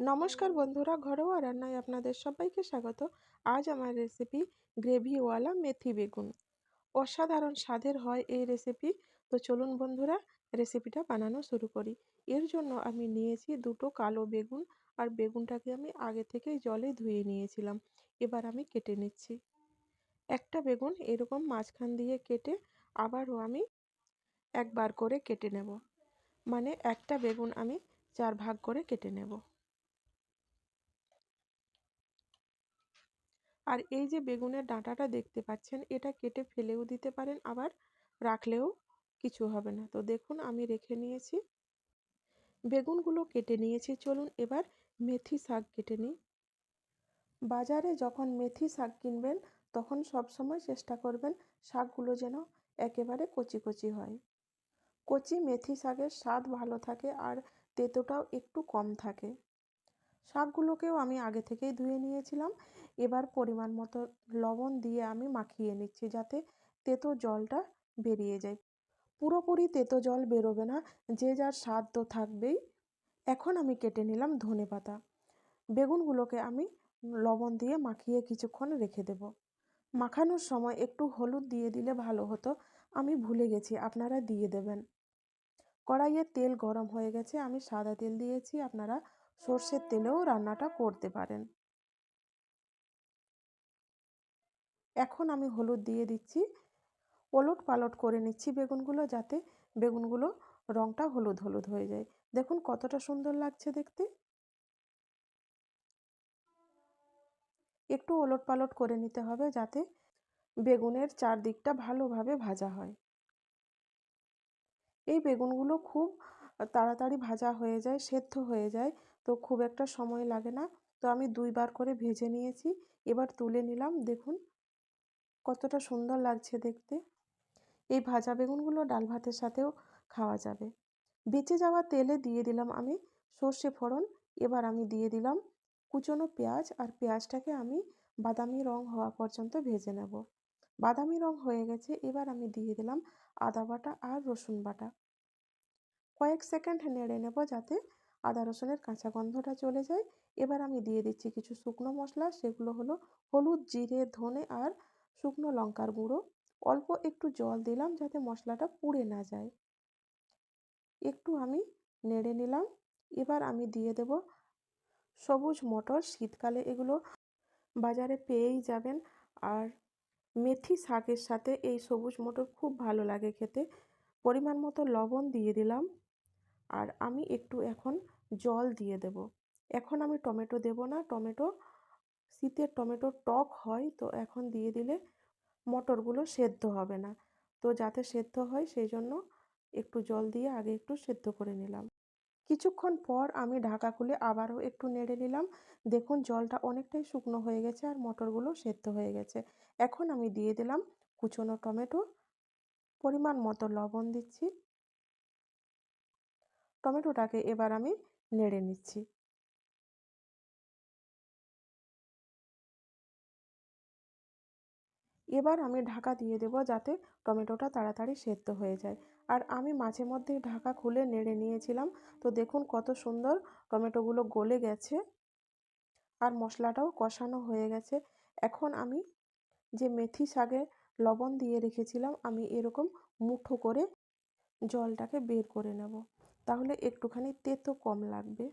নমস্কার বন্ধুরা, ঘরোয়া রান্নায় আপনাদের সবাইকে স্বাগত। আজ আমার রেসিপি গ্রেভিওয়ালা মেথি বেগুন। অসাধারণ স্বাদের হয় এই রেসিপি তো চলুন বন্ধুরা রেসিপিটা বানানো শুরু করি। এর জন্য আমি নিয়েছি দুটো কালো বেগুন আর বেগুনটাকে আমি আগে থেকেই জলে ধুয়ে নিয়েছিলাম। এবার আমি কেটে নিচ্ছি। একটা বেগুন এরকম মাঝখান দিয়ে কেটে আবারও আমি একবার করে কেটে নেব। মানে একটা বেগুন আমি চার ভাগ করে কেটে নেব। আর এই যে বেগুনের ডাঁটাটা দেখতে পাচ্ছেন, এটা কেটে ফেলেও দিতে পারেন, আবার রাখলেও কিছু হবে না। তো দেখুন, আমি রেখে নিয়েছি। বেগুনগুলো কেটে নিয়েছি। চলুন এবার মেথি শাক কেটে নিই। বাজারে যখন মেথি শাক কিনবেন, তখন সব সময় চেষ্টা করবেন শাকগুলো যেন একেবারে কচি কচি হয়। কচি মেথি শাকের স্বাদ ভালো থাকে আর তেতোটাও একটু কম থাকে। শাকগুলোকেও আমি আগে থেকেই ধুয়ে নিয়েছিলাম। এবার পরিমাণ মতো লবণ দিয়ে আমি মাখিয়ে নিচ্ছি যাতে তেতো জলটা বেরিয়ে যায়। পুরোপুরি তেতো জল বেরোবে না, যে যার স্বাদ তো থাকবেই। এখন আমি কেটে নিলাম ধনে পাতা। বেগুনগুলোকে আমি লবণ দিয়ে মাখিয়ে কিছুক্ষণ রেখে দেব। মাখানোর সময় একটু হলুদ দিয়ে দিলে ভালো হতো, আমি ভুলে গেছি, আপনারা দিয়ে দেবেন। কড়াইয়ে তেল গরম হয়ে গেছে, আমি সাদা তেল দিয়েছি, আপনারা সর্ষের তেলেও রান্নাটা করতে পারেন। এখন আমি হলুদ দিয়ে দিচ্ছি। ওলট পালট করে নিচ্ছি বেগুনগুলো যাতে বেগুনগুলো রঙটা হলুদ হলুদ হয়ে যায়। দেখুন কতটা সুন্দর লাগছে দেখতে। একটু ওলট পালট করে নিতে হবে যাতে বেগুনের চারদিকটা ভালোভাবে ভাজা হয়। এই বেগুনগুলো খুব তাড়াতাড়ি ভাজা হয়ে যায়, সেদ্ধ হয়ে যায়। তো খুব একটা সময় লাগে না। তো আমি দুইবার করে ভেজে নিয়েছি। এবার তুলে নিলাম। দেখুন কতটা সুন্দর লাগছে দেখতে। এই ভাজা বেগুনগুলো ডাল ভাতের সাথেও খাওয়া যাবে। বেঁচে যাওয়া তেলে দিয়ে দিলাম আমি সর্ষে ফোড়ন। এবার আমি দিয়ে দিলাম কুচনো পেঁয়াজ আর পেঁয়াজটাকে আমি বাদামি রং হওয়া পর্যন্ত ভেজে নেব। বাদামি রং হয়ে গেছে। এবার আমি দিয়ে দিলাম আদা বাটা আর রসুন বাটা। কয়েক সেকেন্ড নেড়ে নেব যাতে আদা রসুনের কাঁচা গন্ধটা চলে যায়। এবার আমি দিয়ে দিচ্ছি কিছু শুকনো মশলা, সেগুলো হলো হলুদ, জিরে, ধনে আর শুকনো লঙ্কার গুঁড়ো। অল্প একটু জল দিলাম যাতে মশলাটা পুড়ে না যায়। একটু আমি নেড়ে নিলাম। এবার আমি দিয়ে দেব সবুজ মটর। শীতকালে এগুলো বাজারে পেয়েই যাবেন। আর মেথি শাকের সাথে এই সবুজ মটর খুব ভালো লাগে খেতে। পরিমাণ মতো লবণ দিয়ে দিলাম। আর আমি একটু এখন জল দিয়ে দেব। এখন আমি টমেটো দেব না, টমেটো, শীতের টমেটো টক হয় তো এখন দিয়ে দিলে মটরগুলো সেদ্ধ হবে না। তো যাতে সেদ্ধ হয় সেই জন্য একটু জল দিয়ে আগে একটু সেদ্ধ করে নিলাম। কিছুক্ষণ পর আমি ঢাকা খুলে আবারও একটু নেড়ে নিলাম। দেখুন জলটা অনেকটাই শুকনো হয়ে গেছে আর মটরগুলো সেদ্ধ হয়ে গেছে। এখন আমি দিয়ে দিলাম কুচনো টমেটো, পরিমাণ মতো লবণ দিচ্ছি। টমেটোটাকে এবার আমি নেড়ে নিচ্ছি। এবার আমি ঢাকা দিয়ে দেবো যাতে টমেটোটা তাড়াতাড়ি সেদ্ধ হয়ে যায়। আর আমি মাঝে মধ্যে ঢাকা খুলে নেড়ে নিয়েছিলাম। তো দেখুন কত সুন্দর টমেটোগুলো গলে গেছে। আর মশলাটাও কষানো হয়ে গেছে। এখন আমি যে মেথি শাকে লবণ দিয়ে রেখেছিলাম, আমি এরকম মুঠো করে জলটাকে বের করে নেব। তাহলে একটুখানি তেতো কম লাগবে।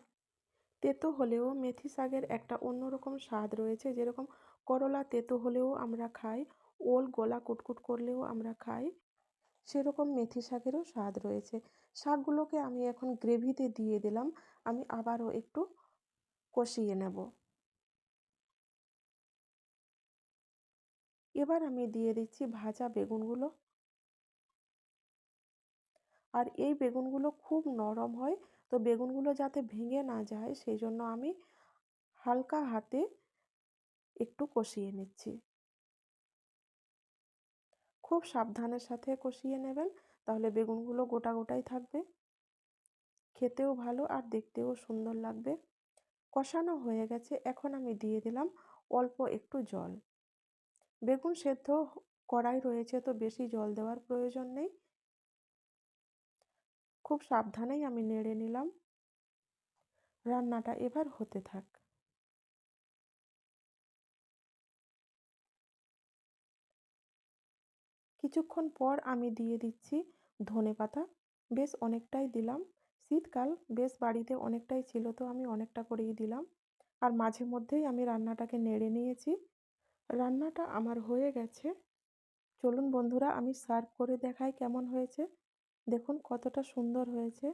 তেতো হলেও মেথি শাকের একটা অন্যরকম স্বাদ রয়েছে, যেরকম করলা তেতো হলেও আমরা খাই, ওল গলা কুটকুট করলেও আমরা খাই, সেরকম মেথি শাকেরও স্বাদ রয়েছে। শাকগুলোকে আমি এখন গ্রেভিতে দিয়ে দিলাম, আমি আবারও একটু কষিয়ে নেব। এবার আমি দিয়ে দিচ্ছি ভাজা বেগুনগুলো। আর এই বেগুনগুলো খুব নরম হয়। তো বেগুনগুলো যাতে ভেঙে না যায় সেই জন্য আমি হালকা হাতে একটু কষিয়ে নিচ্ছি। খুব সাবধানের সাথে কষিয়ে নেবেন, তাহলে বেগুনগুলো গোটা গোটাই থাকবে। খেতেও ভালো আর দেখতেও সুন্দর লাগবে। কষানো হয়ে গেছে, এখন আমি দিয়ে দিলাম অল্প একটু জল। বেগুন সেদ্ধ কড়াই রয়েছে, তো বেশি জল দেওয়ার প্রয়োজন নেই। খুব সাবধানেই আমি নেড়ে নিলাম। রান্নাটা এবার হতে থাক। কিছুক্ষণ পর আমি দিয়ে দিচ্ছি ধনে পাতা। বেশ অনেকটাই দিলাম। শীতকাল, বেশ বাড়িতে অনেকটাই ছিল তো আমি অনেকটা করেই দিলাম। আর মাঝে মধ্যেই আমি রান্নাটাকে নেড়ে নিয়েছি। রান্নাটা আমার হয়ে গেছে। চলুন বন্ধুরা, আমি সার্ভ করে দেখাই কেমন হয়েছে। দেখুন কতটা সুন্দর হয়েছে।